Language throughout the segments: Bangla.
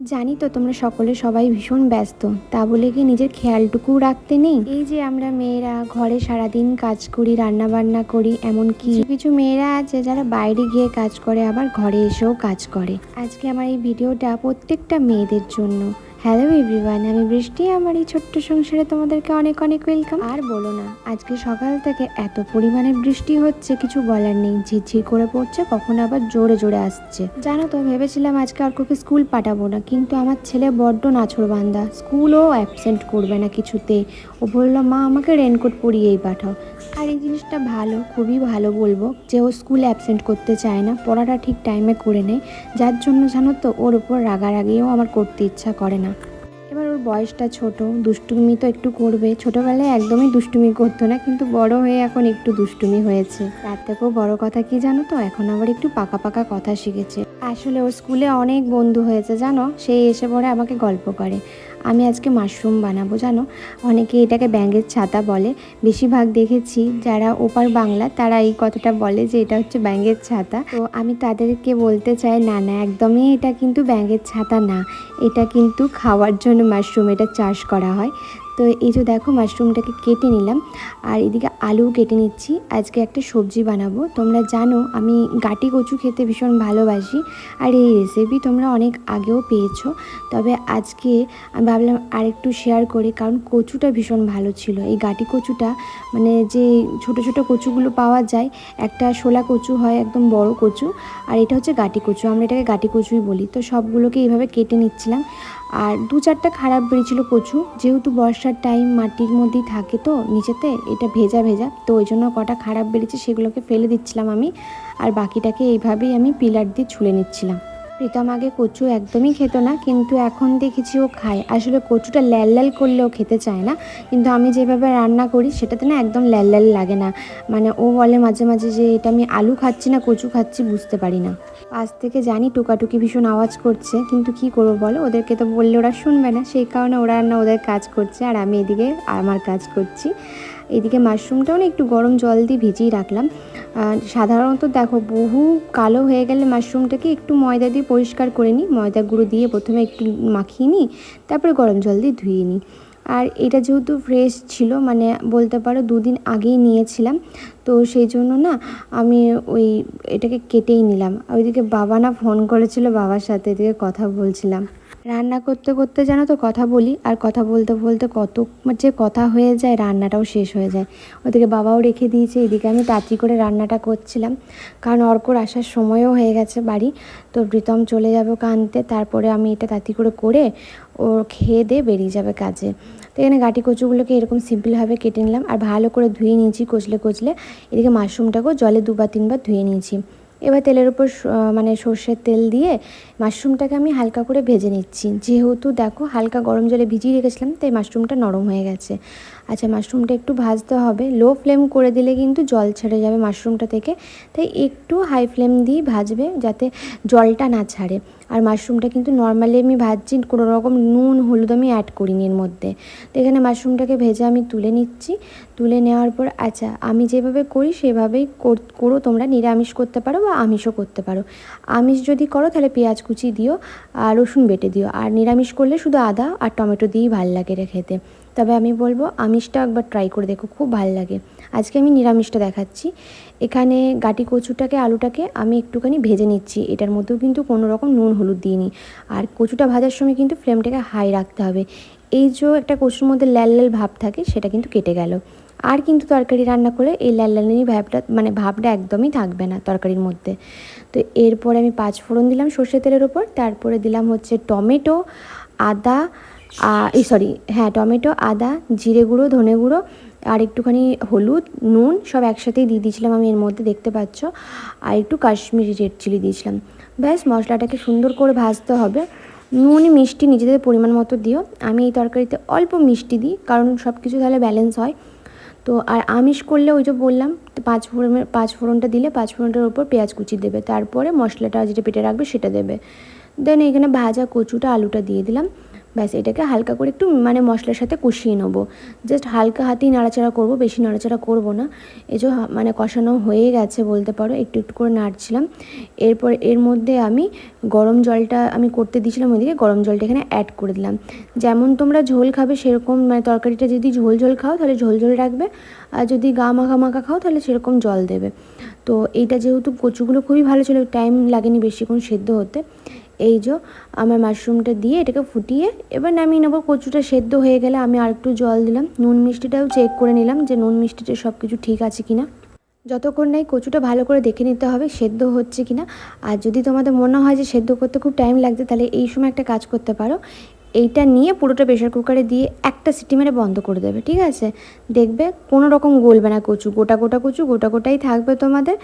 জানি তো তোমরা সকলে সবাই ভীষণ ব্যস্ত। তা বলে কি নিজের খেয়ালটুকু রাখতে নেই? এই যে আমরা মেয়েরা ঘরে সারাদিন কাজ করি রান্না বান্না করি, এমন কি? কিছু মেয়েরা আছে যারা বাইরে গিয়ে কাজ করে, আবার ঘরে এসেও কাজ করে। আজকে আমার এই ভিডিওটা প্রত্যেকটা মেয়েদের জন্য। হ্যালো এভরিওয়ান আমি বৃষ্টি। আমার এই ছোট্ট সংসারে তোমাদেরকে অনেক অনেক ওয়েলকাম আর বলো না, আজকে সকাল থেকে এত পরিমাণে বৃষ্টি হচ্ছে, কিছু বলার নেই। ঝিরঝির করে পড়ছে, কখন আবার জোরে জোরে আসছে। জানো তো, ভেবেছিলাম আজকে আর অর্ককে স্কুল পাঠাবো না, কিন্তু আমার ছেলে বড্ড নাছর বান্দা স্কুলও অ্যাবসেন্ট করবে না কিছুতে। ও বলল, মা, আমাকে রেনকোট পরিয়েই পাঠাও। আর এই জিনিসটা ভালো, খুবই ভালো বলব, যে ও স্কুল অ্যাবসেন্ট করতে চায় না, পড়াটা ঠিক টাইমে করে নেয়। যার জন্য জানো তো, ওর উপর রাগারাগিও আমার করতে ইচ্ছা করে না। ওর বয়সটা ছোট, দুষ্টুমি তো একটু করবে। ছোটবেলায় একদমই দুষ্টুমি করতো না, কিন্তু বড় হয়ে এখন একটু দুষ্টুমি হয়েছে। তার থেকেও বড় কথা কি জানো তো? এখন আবার একটু পাকা পাকা কথা শিখেছে। আসলে ওর স্কুলে অনেক বন্ধু হয়েছে, জানো? সে এসে পড়ে আমাকে গল্প করে। আমি আজকে মাশরুম বানাবো, জানো? অনেকে এটাকে ব্যাঙের ছাতা বলে। বেশিরভাগ দেখেছি যারা ওপার বাংলা, তারা এই কথাটা বলে যে এটা হচ্ছে ব্যাঙের ছাতা। তো আমি তাদেরকে বলতে চাই, না না, একদমই এটা কিন্তু ব্যাঙের ছাতা না। এটা কিন্তু খাওয়ার জন্য মাশরুম, এটা চাষ করা হয়। তো এই যে দেখো মাশরুমটাকে কেটে নিলাম, আর এদিকে আলু কেটে নিচ্ছি। আজকে একটা সবজি বানাবো। তোমরা জানো, আমি গাটি কচু খেতে ভীষণ ভালোবাসি, আর এই রেসিপি তোমরা অনেক আগেও পেয়েছ। তবে আজকে আমি ভাবলাম আরেকটু শেয়ার করি, কারণ কচুটা ভীষণ ভালো ছিল। এই গাটি কচুটা মানে যে ছোট ছোট কচুগুলো পাওয়া যায়, একটা শোলা কচু হয়, একদম বড় কচু, আর এটা হচ্ছে গাটি কচু। আমরা এটাকে গাটি কচুই বলি। তো সবগুলোকে এইভাবে কেটে নিচ্ছিলাম। আর দু চারটা খারাপ বেরিয়েছিল কচু, যেহেতু বর্ষার টাইম মাটির মধ্যেই থাকে তো, নিচেতে এটা ভেজা ভেজা, তো ওই জন্য কটা খারাপ বেরিয়েছে সেগুলোকে ফেলে দিচ্ছিলাম আমি, আর বাকিটাকে এইভাবেই আমি পিলার দিয়ে ছুলে নিচ্ছিলাম। প্রীতম আগে কচু একদমই খেত না, কিন্তু এখন দেখেছি ও খায়। আসলে কচুটা ল্যাল ল্যাল করলেও খেতে চায় না, কিন্তু আমি যেভাবে রান্না করি সেটাতে না একদম ল্যাল ল্যাল লাগে না। মানে ও বলে মাঝে মাঝে যে, এটা আমি আলু খাচ্ছি না, কচু খাচ্ছি, বুঝতে পারি না। পাশ থেকে জানি টুকাটুকি ভীষণ আওয়াজ করছে, কিন্তু কি করব বলো? ওদেরকে তো বললে ওরা শুনবে না, সেই কারণে ওরা না ওদের কাজ করছে, আর আমি এদিকে আমার কাজ করছি। এদিকে মাশরুমটাও না একটু গরম জল দিয়ে ভিজিয়ে রাখলাম। সাধারণত দেখো বহু কালো হয়ে গেলে মাশরুমটাকে একটু ময়দা দিয়ে পরিষ্কার করে নিই। ময়দা গুঁড়ো দিয়ে প্রথমে একটু মাখিয়ে নিই, তারপরে গরম জল দিয়ে ধুয়ে নিই। আর এটা যেহেতু ফ্রেশ ছিল মানে বলতে পারো দুদিন আগেই নিয়েছিলাম, তো সেই জন্য না আমি ওই এটাকে কেটেই নিলাম। ওইদিকে বাবা না ফোন করেছিল, বাবার সাথে এদিকে কথা বলছিলাম। রান্না করতে করতে জানো তো কথা বলি, আর কথা বলতে বলতে কত যে কথা হয়ে যায়, রান্নাটাও শেষ হয়ে যায়। ওদিকে বাবাও রেখে দিয়েছে, এদিকে আমি তাড়াতাড়ি করে রান্নাটা করছিলাম। কারণ অর্কর আসার সময়ও হয়ে গেছে বাড়ি, তো প্রীতম চলে যাবে ওকে আনতে তারপরে আমি এটা তাড়াতাড়ি করে করে ও খেয়ে দিয়ে বেরিয়ে যাবে কাজে। তো এখানে গাটি কচুগুলোকে এরকম সিম্পলভাবে কেটে নিলাম, আর ভালো করে ধুয়ে নিয়েছি কচলে কচলে। এদিকে মাশরুমটাকেও জলে দুবার তিনবার ধুয়ে নিয়েছি। এবার তেলের উপর মানে সর্ষের তেল দিয়ে মাশরুমটাকে আমি হালকা করে ভেজে নিচ্ছি। যেহেতু দেখো হালকা গরম জলে ভিজিয়ে রেখেছিলাম, তাই মাশরুমটা নরম হয়ে গেছে। আচ্ছা মাশরুমটা একটু ভাজতে হবে। লো ফ্লেম করে দিলে কিন্তু জল ছেড়ে যাবে মাশরুমটা থেকে। তাই একটু হাই ফ্লেম দিয়ে ভাজবে যাতে জলটা না ছাড়ে। আর মাশরুমটা কিন্তু নর্মালি আমি ভাজছি কোনো রকম নুন, হলুদ আমি অ্যাড করিনি এর মধ্যে। তো এখানে মাশরুমটাকে ভেজে আমি তুলে নিচ্ছি। তুলে নেওয়ার পর আচ্ছা আমি যেভাবে করি সেভাবেই করো তোমরা নিরামিষ করতে পারো বা আমিষও করতে পারো। আমিষ যদি করো, তাহলে পেঁয়াজ কুচি দিও আর রসুন বেটে দিও। আর নিরামিষ করলে শুধু আদা আর টমেটো দিয়েই ভালো লাগে খেতে। তবে আমি বলব আমিষটা একবার ট্রাই করে দেখো, খুব ভালো লাগে। আজকে আমি নিরামিষটা দেখাচ্ছি। এখানে গাটি কচুটাকে, আলুটাকে আমি একটুখানি ভেজে নিচ্ছি। এটার মধ্যেও কিন্তু কোনো রকম নুন, হলুদ দিইনি। আর কচুটা ভাজার সময় কিন্তু ফ্লেমটাকে হাই রাখতে হবে। এই যে একটা কচুর মধ্যে ল্যাল ল্যাল ভাব থাকে, সেটা কিন্তু কেটে গেল। আর কিন্তু তরকারি রান্না করলে এই লাল লালানি ভাবটা মানে ভাবটা একদমই থাকবে না তরকারির মধ্যে। তো এরপরে আমি পাঁচ ফোড়ন দিলাম সর্ষে তেলের ওপর, তারপরে দিলাম হচ্ছে টমেটো, আদা এই সরি হ্যাঁ টমেটো, আদা, জিরে গুঁড়ো, ধনে গুঁড়ো আর একটুখানি হলুদ, নুন সব একসাথেই দিয়ে দিয়েছিলাম আমি এর মধ্যে, দেখতে পাচ্ছ। আর একটু কাশ্মীরি রেড চিলি দিয়েছিলাম। ব্যাস, মশলাটাকে সুন্দর করে ভাজতে হবে। নুন, মিষ্টি নিজেদের পরিমাণ মতো দিও। আমি এই তরকারিতে অল্প মিষ্টি দিই, কারণ সব কিছু তাহলে ব্যালেন্স হয়। তো, আর আমিষ করলে ওই যে বললাম, পাঁচ ফোড়নের, পাঁচ ফোড়নটা দিলে পাঁচ ফোড়নটার উপর পেঁয়াজ কুচি দেবে। তারপরে মশলাটা যেটা পেটে রাখবে সেটা দেবে। দেন এখানে ভাজা কচুটা, আলুটা দিয়ে দিলাম। ব্যাস, এটাকে হালকা করে একটু মানে মশলার সাথে কষিয়ে নেব। জাস্ট হালকা হাতেই নাড়াচাড়া করব, বেশি নাড়াচাড়া করব না। এই যে মানে কষানো হয়ে গেছে বলতে পারো, একটু একটু করে নাড়ছিলাম। এরপর এর মধ্যে আমি গরম জলটা আমি করতে দিয়েছিলাম, ওইদিকে গরম জলটা এখানে অ্যাড করে দিলাম। যেমন তোমরা ঝোল খাবে সেরকম মানে তরকারিটা যদি ঝোল ঝোল খাও তাহলে ঝোল ঝোল রাখবে, আর যদি গা মাখা মাখা খাও তাহলে সেরকম জল দেবে। তো এইটা যেহেতু কচুগুলো খুবই ভালো ছিল টাইম লাগেনি বেশিক্ষণ সেদ্ধ হতে। এই যে আমার মাশরুমটা দিয়ে এটাকে ফুটিয়ে এবার নামিয়ে নেব। কচুটা সেদ্ধ হয়ে গেলে আমি আর একটু জল দিলাম। নুন মিষ্টিটাও চেক করে নিলাম যে নুন মিষ্টিটা সব কিছু ঠিক আছে কিনা। যতক্ষণ নাই কচুটা ভালো করে দেখে নিতে হবে সেদ্ধ হচ্ছে কিনা। আর যদি তোমাদের মনে হয় যে সেদ্ধ করতে খুব টাইম লাগছে, তাহলে এই সময় একটা কাজ করতে পারো। এইটা নিয়ে পুরোটা প্রেশার কুকারে দিয়ে একটা সিটি মেরে বন্ধ করে দেবে, ঠিক আছে? দেখবে কোনো রকম গলবে না কচু, গোটা গোটা কচু, গোটা গোটাই থাকবে তোমাদের।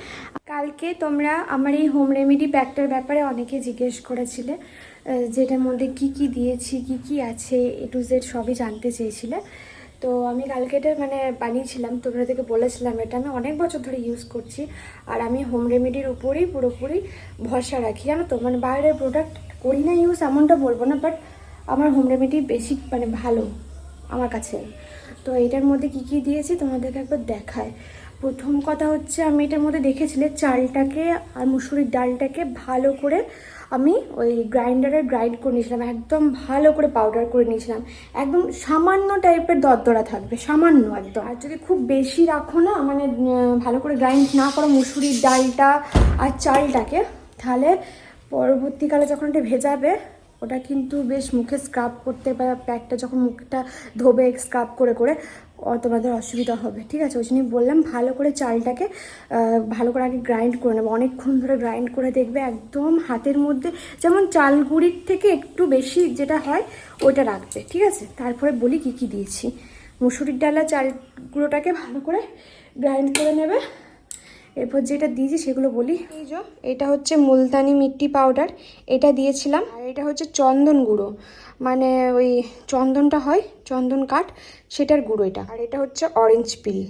কালকে তোমরা আমার এই হোম রেমেডি প্যাকটার ব্যাপারে অনেকে জিজ্ঞেস করেছিলে যেটার মধ্যে কি কি দিয়েছি, কি কি আছে এ টু জেড সবই জানতে চেয়েছিলে। তো আমি কালকে এটা মানে বানিয়েছিলাম, তোমরা থেকে বলেছিলাম এটা। আমি অনেক বছর ধরে ইউজ করছি, আর আমি হোম রেমেডির উপরেই পুরোপুরি ভরসা রাখি। জানো তো মানে বাইরের প্রোডাক্ট করি না ইউজ এমনটা বলব না বাট আমার হোম রেমেডি বেশি মানে ভালো, আমার কাছে। তো এটার মধ্যে কি কি দিয়েছি তোমাদেরকে একবার দেখায় প্রথম কথা হচ্ছে আমি এটার মধ্যে দেখেছিলে চালটাকে আর মুসুরির ডালটাকে ভালো করে আমি ওই গ্রাইন্ডারে গ্রাইন্ড করে নিয়েছিলাম, একদম ভালো করে পাউডার করে নিয়েছিলাম। একদম সামান্য টাইপের দরদরা থাকবে, সামান্য একদম। আর যদি খুব বেশি রাখো না মানে ভালো করে গ্রাইন্ড না করো মুসুরির ডালটা আর চালটাকে, তাহলে পরবর্তীকালে যখন এটা ভেজাবে ওটা কিন্তু বেশ মুখে স্ক্রাব করতে বা প্যাকটা যখন মুখটা ধোবে স্ক্রাব করে করে তোমাদের অসুবিধা হবে, ঠিক আছে? ওই জন্যই বললাম ভালো করে চালটাকে ভালো করে আগে গ্রাইন্ড করে নেব। অনেকক্ষণ ধরে গ্রাইন্ড করে দেখবে একদম হাতের মধ্যে যেমন চাল গুঁড়ির থেকে একটু বেশি যেটা হয়, ওইটা রাখবে, ঠিক আছে? তারপরে বলি কি কি দিয়েছি। মুসুরির ডালা চাল গুঁড়োটাকে ভালো করে গ্রাইন্ড করে নেবে। এরপর যেটা দিয়েছি সেগুলো বলি। এই যে, এটা হচ্ছে মুলতানি মিট্টি পাউডার, এটা দিয়েছিলাম। আর এটা হচ্ছে চন্দন গুঁড়ো। মানে ওই চন্দনটা হয়, চন্দন কাঠ, সেটার গুঁড়ো এটা। আর এটা হচ্ছে অরেঞ্জ পিল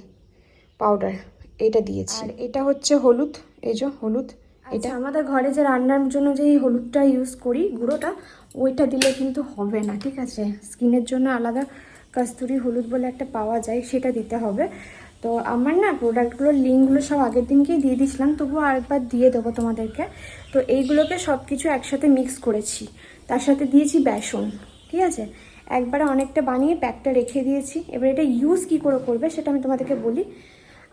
পাউডার এটা দিয়েছি। আর এটা হচ্ছে হলুদ, এই যে হলুদ, এটা। আমাদের ঘরে যে রান্নার জন্য যে হলুদটা ইউজ করি, গুঁড়োটা, ওইটা দিলে কিন্তু হবে না, ঠিক আছে? স্কিনের জন্য আলাদা, কস্তুরি হলুদ বলে একটা পাওয়া যায়, সেটা দিতে হবে। তো আমার না প্রোডাক্টগুলোর লিঙ্কগুলো সব আগের দিনকেই দিয়ে দিয়েছিলাম, তবুও আরেকবার দিয়ে দেবো তোমাদেরকে। তো এইগুলোকে সব কিছু একসাথে মিক্স করেছি। তার সাথে দিয়েছি বেসন, ঠিক আছে? একবারে অনেকটা বানিয়ে প্যাকটা রেখে দিয়েছি। এবার এটা ইউজ কি করে করবে সেটা আমি তোমাদেরকে বলি।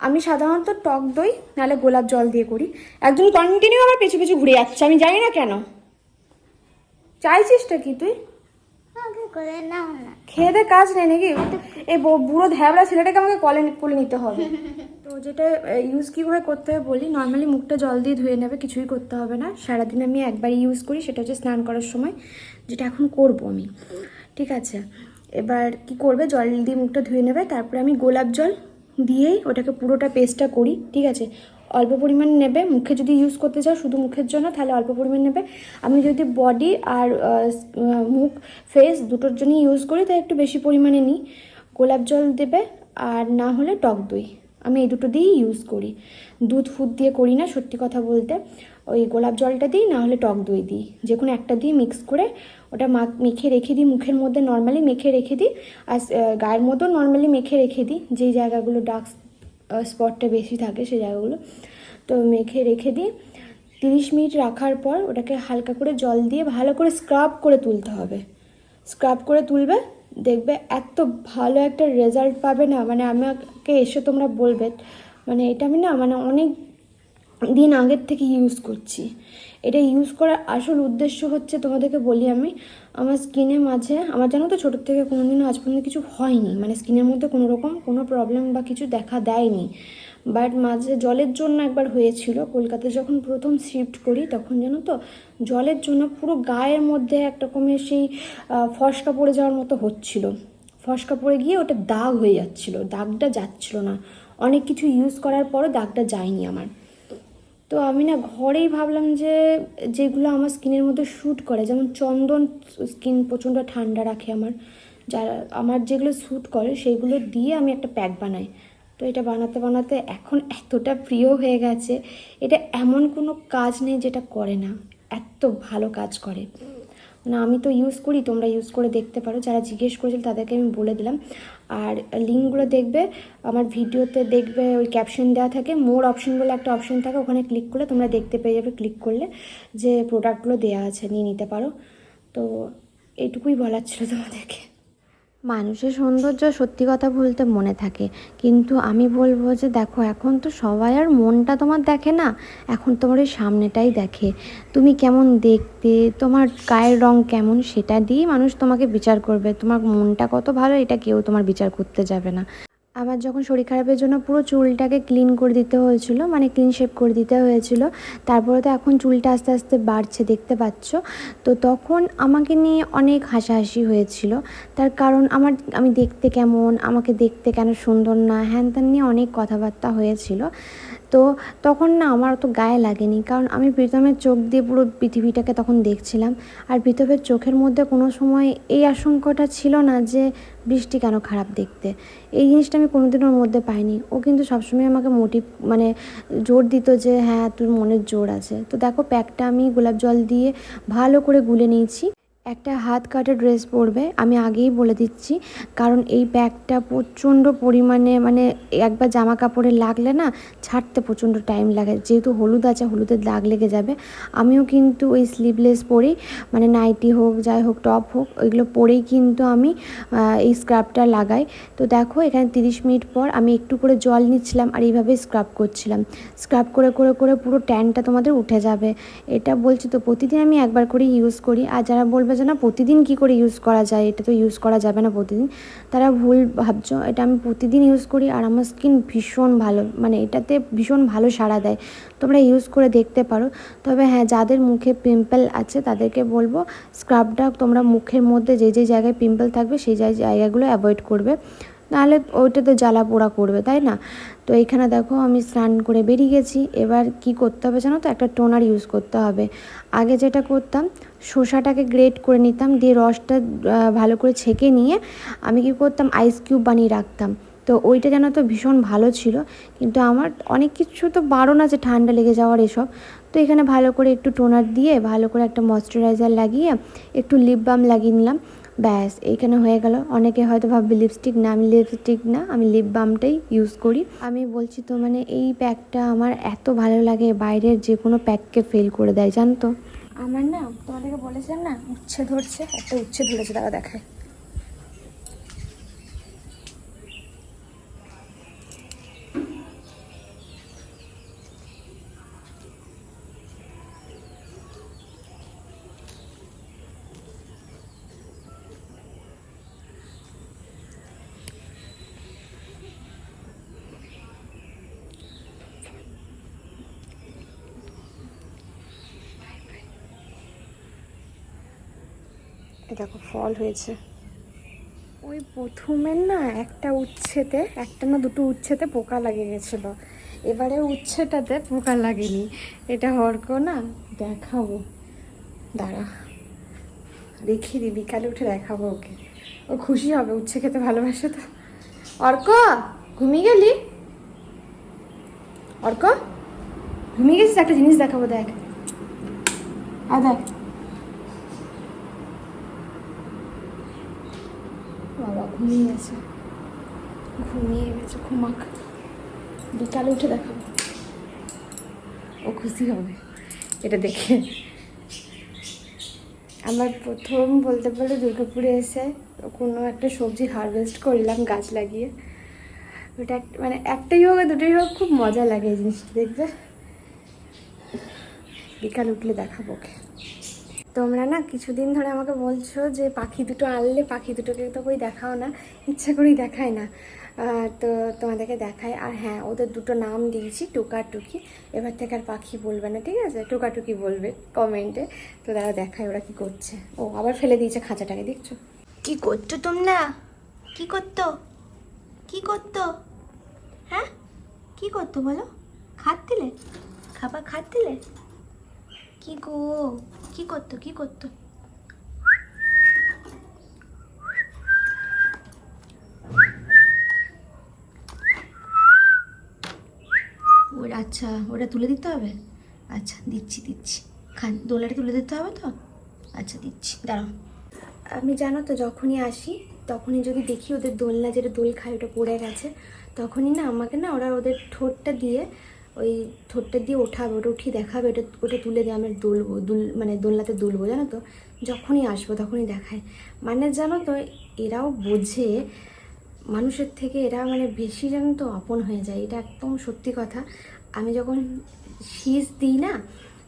আমি সাধারণত টক দই, নাহলে গোলাপ জল দিয়ে করি। একজন কন্টিনিউ আমার পেছু পেছু ঘুরে যাচ্ছে, আমি জানি না কেন। চাইছিসটা কি তুই? খেয়ে দে কাজ নেই নাকি? এই বুড়ো ধ্যাবলা ছেলেটাকে আমাকে কলে কোলে নিতে হবে। তো যেটা ইউজ কীভাবে করতে হবে বলি নর্মালি মুখটা জল দিয়ে ধুয়ে নেবে কিছুই করতে হবে না। সারাদিন আমি একবার ইউজ করি সেটা হচ্ছে স্নান করার সময় যেটা এখন করব আমি। ঠিক আছে? এবার কি করবে? জল দিয়ে মুখটা ধুয়ে নেবে তারপরে আমি গোলাপ জল দিয়েই ওটাকে পুরোটা পেস্টটা করি। ঠিক আছে? অল্প পরিমাণ নেবে, মুখে যদি ইউজ করতে চাও শুধু মুখের জন্য, তাহলে অল্প পরিমাণ নেবে। আমি যদি বডি আর মুখ ফেস দুটোর জন্যই ইউজ করি, তাই একটু বেশি পরিমাণে নিই। গোলাপ জল দেবে, আর না হলে টক দই। আমি এই দুটো দিয়েই ইউজ করি। দুধ ফুদ দিয়ে করি না, সত্যি কথা বলতে। ওই গোলাপ জলটা দিই, না হলে টক দই দিই। যে কোনো একটা দিয়ে মিক্স করে ওটা মাখ মেখে রেখে দিই, মুখের মধ্যে নর্মালি মেখে রেখে দিই। আর গায়ের মধ্যেও নর্মালি মেখে রেখে দিই। যেই জায়গাগুলো ডার্ক স্পটটা বেশি থাকে সেই জায়গাগুলো। তো মেখে রেখে দিই তিরিশ মিনিট রাখার পর ওটাকে হালকা করে জল দিয়ে ভালো করে স্ক্রাব করে তুলতে হবে। স্ক্রাব করে তুলবে, দেখবে এত ভালো একটা রেজাল্ট পাবে না। মানে আমাকে এসে তোমরা বলবে মানে এটা আমি না মানে অনেক দিন আগের থেকে ইউজ করছি। এটা ইউজ করার আসল উদ্দেশ্য হচ্ছে তোমাদেরকে বলি আমি, আমার স্কিনের মাঝে, আমার জানো তো ছোটোর থেকে কোনোদিনও আজ পর্যন্ত কিছু হয়নি। মানে স্কিনের মধ্যে কোনো রকম কোনো প্রবলেম বা কিছু দেখা দেয়নি। বাট মাঝে জলের জন্য একবার হয়েছিল, কলকাতায় যখন প্রথম শিফট করি তখন জানো তো জলের জন্য পুরো গায়ের মধ্যে এক রকমের সেই ফসকা পড়ে যাওয়ার মতো হচ্ছিল। ফসকা পড়ে গিয়ে ওটা দাগ হয়ে যাচ্ছিল, দাগটা যাচ্ছিল না। অনেক কিছু ইউজ করার পরও দাগটা যায়নি আমার। তো আমি না ঘরেই ভাবলাম যে যেগুলো আমার স্কিনের মধ্যে শ্যুট করে, যেমন চন্দন স্কিন প্রচণ্ড ঠান্ডা রাখে আমার। যারা আমার যেগুলো শ্যুট করে সেইগুলো দিয়ে আমি একটা প্যাক বানাই। তো এটা বানাতে বানাতে এখন এতটা প্রিয় হয়ে গেছে, এটা এমন কোনো কাজ নেই যেটা করে না, এত ভালো কাজ করে। না, আমি তো ইউজ করি, তোমরা ইউজ করে দেখতে পারো। যারা জিজ্ঞেস করেছিল তাদেরকে আমি বলে দিলাম। আর লিঙ্কগুলো দেখবে, আমার ভিডিওতে দেখবে, ওই ক্যাপশন দেওয়া থাকে মোর অপশন বলে একটা অপশন থাকে, ওখানে ক্লিক করলে তোমরা দেখতে পেয়ে যাবে ক্লিক করলে যে প্রোডাক্টগুলো দেওয়া আছে, নিয়ে নিতে পারো। তো এইটুকুই বলার ছিল তোমাদেরকে। মানুষের সৌন্দর্য সত্যি কথা বলতে মনে থাকে। কিন্তু আমি বলব যে, দেখো, এখন তো সবাই আর মনটা তোমার দেখে না, এখন তোমার ওই সামনেটাই দেখে। তুমি কেমন দেখতে, তোমার গায়ের রং কেমন, সেটা দিয়েই মানুষ তোমাকে বিচার করবে। তোমার মনটা কত ভালো, এটা কেউ তোমার বিচার করতে যাবে না। আমার যখন শরীর খারাপের জন্য পুরো চুলটাকে ক্লিন করে দিতে হয়েছিল মানে ক্লিন শেপ করে দিতে হয়েছিল, তারপরে তো এখন চুলটা আস্তে আস্তে বাড়ছে, দেখতে পাচ্ছ। তো তখন আমাকে নিয়ে অনেক হাসাহাসি হয়েছিল। তার কারণ আমার, আমি দেখতে কেমন, আমাকে দেখতে কেন সুন্দর না, হ্যান ত্যান নিয়ে অনেক কথাবার্তা হয়েছিল। তো তখন না আমার অত গায়ে লাগেনি। কারণ আমি প্রীতমের চোখ দিয়ে পুরো পৃথিবীটাকে তখন দেখছিলাম। আর প্রীতমের চোখের মধ্যে কোনো সময় এই আশঙ্কাটা ছিল না যে বৃষ্টি কেন খারাপ দেখতে। এই জিনিসটা আমি কোনোদিন ওর মধ্যে পাইনি। ও কিন্তু সবসময় আমাকে মোটিভ মানে জোর দিত যে হ্যাঁ তোর মনের জোর আছে। তো দেখো, প্যাকটা আমি গোলাপ জল দিয়ে ভালো করে গুলে নিয়েছি। একটা হাত কাটা ড্রেস পরবে, আমি আগেই বলে দিচ্ছি। কারণ এই ব্যাগটা প্রচণ্ড পরিমাণে মানে একবার জামা কাপড়ে লাগলে না ছাড়তে প্রচণ্ড টাইম লাগে। যেহেতু হলুদ আছে হলুদের দাগ লেগে যাবে। আমিও কিন্তু ওই স্লিভলেস পরেই মানে নাইটি হোক, যাই হোক টপ হোক ওইগুলো পরেই কিন্তু আমি এই স্ক্রাবটা লাগাই। তো দেখো, এখানে তিরিশ মিনিট পর আমি একটু করে জল নিচ্ছিলাম আর এইভাবে স্ক্রাব করছিলাম। স্ক্রাব করে করে করে পুরো ট্যানটা তোমাদের উঠে যাবে। এটা বলছি তো, প্রতিদিন আমি একবার করে ইউজ করি। আর যারা বলবে যে না, প্রতিদিন কি করে ইউজ করা যায়? এটা তো ইউজ করা যাবে না প্রতিদিন। তারা ভুল ভাবছ, এটা আমি প্রতিদিন ইউজ করি আর আমার স্কিন ভীষণ ভালো মানে এটাতে ভীষণ ভালো সাড়া দেয়। তোমরা ইউজ করে দেখতে পারো। তবে হ্যাঁ যাদের মুখে পিম্পল আছে, তাদেরকে বলব স্ক্রাবটা তোমরা মুখের মধ্যে যে যে জায়গায় পিম্পল থাকবে, সেই জায়- জায়গাগুলো অ্যাভয়েড করবে। নাহলে ওইটাতে জ্বালা পোড়া করবে, তাই না? তো এইখানে দেখো আমি স্নান করে বেরিয়ে গেছি। এবার কি করতে হবে জানো তো? একটা টোনার ইউজ করতে হবে। আগে যেটা করতাম, শসাটাকে গ্রেট করে নিতাম, দিয়ে রসটা ভালো করে ছেঁকে নিয়ে আমি কি করতাম আইস কিউব বানিয়ে রাখতাম। তো ওইটা যেন তো ভীষণ ভালো ছিল, কিন্তু আমার অনেক কিছু তো বারণ আছে ঠান্ডা লেগে যাওয়ার এসব। তো এখানে ভালো করে একটু টোনার দিয়ে, ভালো করে একটা ময়শ্চারাইজার লাগিয়ে একটু লিপ বাম লাগিয়ে নিলাম। ব্যাস, এইখানে হয়ে গেল। অনেকে হয়তো ভাববে, লিপস্টিক না? আমি লিপস্টিক না, আমি লিপ বামটাই ইউজ করি। আমি বলছি তো মানে এই প্যাকটা আমার এত ভালো লাগে, বাইরের যে কোনো প্যাককে ফেল করে দেয় জানো তো আমার না, তোমাদেরকে বলেছিলাম না, উচ্ছে ধরছে, একটা উচ্ছে ধরেছে তারা দেখায় দেখো, ফল হয়েছে। ওই প্রথমের না একটা উচ্ছেতে, একটা না দুটো উচ্ছেতে পোকা লাগে গেছিল। এবারে উচ্ছেটাতে পোকা লাগেনি। এটা হরক না দেখাবো। দাঁড়া দেখি দি বিকালে উঠে দেখাবো ওকে। ও খুশি হবে, উচ্ছে খেতে ভালোবাসে তো। অর্ক ঘুমিয়ে গেলি? অর্ক ঘুমিয়ে গেছিস? একটা জিনিস দেখাবো, দেখ। আর দেখ। বাবা ঘুমিয়ে গেছে, ঘুমাক। বিকালে উঠে দেখাবো। ও খুশি হবে, এটা দেখে। আমার প্রথম বলতে পারো দুর্গাপুরে এসে কোনো একটা সবজি হারভেস্ট করলাম, গাছ লাগিয়ে। ওটা মানে একটাই হোক দুটোই হোক, খুব মজা লাগে এই জিনিসটা দেখবে বিকাল উঠলে দেখাবো ওকে। তোমরা না কিছুদিন ধরে আমাকে বলছো যে পাখি দুটো আনলে পাখি দুটোকে তো কই দেখাও না, ইচ্ছা করেই দেখায় না। তো তোমাদেরকে দেখায় আর হ্যাঁ ওদের দুটো নাম দিয়েছি টুকা টুকি এবার থেকে আর পাখি বলবে না, ঠিক আছে? টুকা টুকি বলবে কমেন্টে। তো তারা দেখায় ওরা কি করছে। ও আবার ফেলে দিয়েছে খাঁচাটাকে, দেখছ? কি করছ তোমরা? কি করতো? কি করতো? হ্যাঁ? কি করতো বলো? খাচ্ছিলে? খাবার খাচ্ছিলে? কি গো কি করতো কি করতো আচ্ছা ওটা তুলে দিতে হবে? আচ্ছা দিচ্ছি দিচ্ছি। খান দোলাটা তুলে দিতে হবে তো? আচ্ছা দিচ্ছি। দাঁড়াও। আমি জানো তো, যখনই আসি, তখনই যদি দেখি ওদের দোলনা, যেটা দোল খায়, ওটা পড়ে গেছে, তখনই না, আমাকে না ওরা ওদের ঠোঁটটা দিয়ে ওই ঠোঁটটা দিয়ে ওঠাবে, ওটা উঠিয়ে দেখাবে, ওটা ওটা তুলে দিয়ে আমি দুলবো দুল মানে দোলনাতে দুলবো, জানো তো? যখনই আসব তখনই দেখায়। মানে জানো তো, এরাও বোঝে, মানুষের থেকে এরা মানে বেশি জানো তো আপন হয়ে যায়, এটা একদম সত্যি কথা। আমি যখন শীষ দিই না,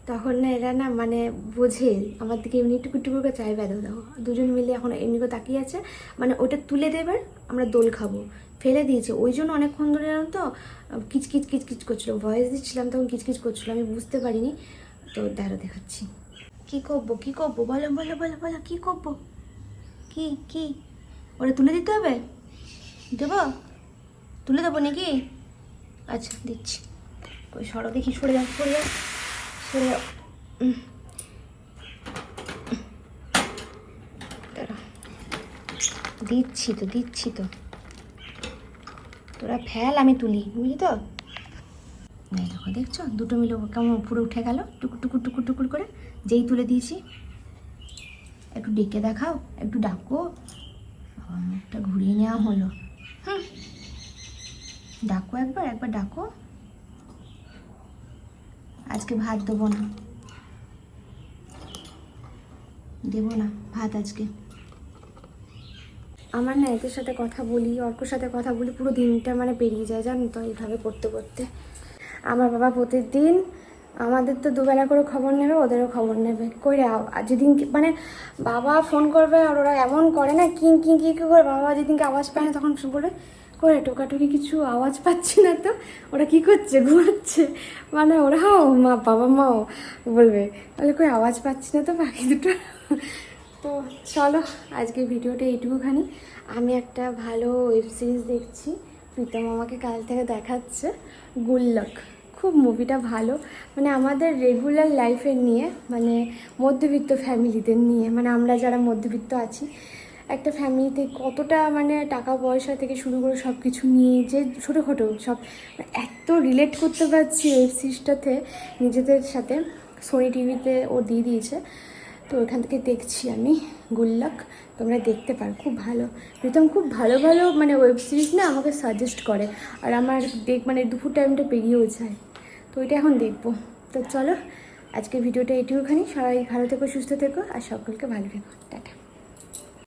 তখন না এরা না মানে বোঝে, আমার দিকে এমনি টুকু টুকু করে চাইবে দাও দাও। দুজন মিলে এখন এমনি করে তাকিয়ে আছে মানে ওটা তুলে দেবে আমরা দোল খাব। ফেলে দিয়েছে। ওই জন্য অনেকক্ষণ ধরে জানো তো কিচকিচ কিচকিচ করছিল। ভয়েস দিচ্ছিলাম, তখন কিচকিচ করছিল। আমি বুঝতে পারিনি। তো দাঁড়া দেখাচ্ছি। কি করব কি করব? বলো বলো বলো বলো, কি করব? কি কি? ওটা তুলে দিতে হবে? দেবো? তুলে দেবো নাকি? আচ্ছা দিচ্ছি। ওই সরো দেখি, সরে যাও সরে যাও সরে যাও। দিচ্ছি তো দিচ্ছি তো। তোরা ফেল, আমি তুলি, বুঝলি তো? এই দেখো, দেখছ? দুটো মিলে কেমন উপরে উঠে গেল। টুকুর টুকুর টুকুর টুকুর করে যেই তুলে দিয়েছি। একটু ডেকে দেখাও, একটু ডাকো। মুখটা ঘুরিয়ে নেওয়া হলো। হুম। ডাকো একবার একবার ডাকো। আজকে ভাত দেবো না। দেবো না, ভাত আজকে। আমার না এদের সাথে কথা বলি, অর্কর সাথে কথা বলি, পুরো দিনটা মানে পেরিয়ে যায়, জানো তো, এইভাবে করতে করতে। আমার বাবা প্রতিদিন আমাদের তো দুবেলা করে খবর নেবে, ওদেরও খবর নেবে। আও- আর যেদিন মানে বাবা ফোন করবে আর ওরা এমন করে না, কিং কিং, কি কি করে, বাবা যেদিনকে আওয়াজ পায় না তখন বলে করে টোকাটুকি কিছু আওয়াজ পাচ্ছি না তো? ওরা কি করছে ঘুমাচ্ছে মানে ওরাও মা, বাবা মাও বলবে, তাহলে কই আওয়াজ পাচ্ছি না তো বাকি দুটো? তো চলো আজকে ভিডিওটা এইটুকুখানি। আমি একটা ভালো ওয়েব সিরিজ দেখছি। প্রীতম আমাকে কাল থেকে দেখাচ্ছে গুল্লক। খুব মুভিটা ভালো। মানে আমাদের রেগুলার লাইফের নিয়ে মানে মধ্যবিত্ত ফ্যামিলিদের নিয়ে মানে আমরা যারা মধ্যবিত্ত আছি, একটা ফ্যামিলিতে কতটা মানে টাকা পয়সা থেকে শুরু করে সব কিছু নিয়ে যে ছোটোখাটো সব মানে এত রিলেট করতে পারছি ওয়েব সিরিজটাতে নিজেদের সাথে। সোনি টিভিতে ও দিয়ে দিয়েছে। তো ওখান থেকে দেখছি আমি গুল্লাক। তোমরা দেখতে পারো, খুব ভালো। প্রীতম খুব ভালো ভালো মানে ওয়েব সিরিজ না আমাকে সাজেস্ট করে। আর আমার দেখ মানে দুপুর টাইমটা পেরিয়েও যায়। তো ওইটা এখন দেখব। তো চলো আজকে ভিডিওটা এটিও খানি সবাই ভালো থেকো, সুস্থ থেকো, আর সকলকে ভালো থেকো। টাটা।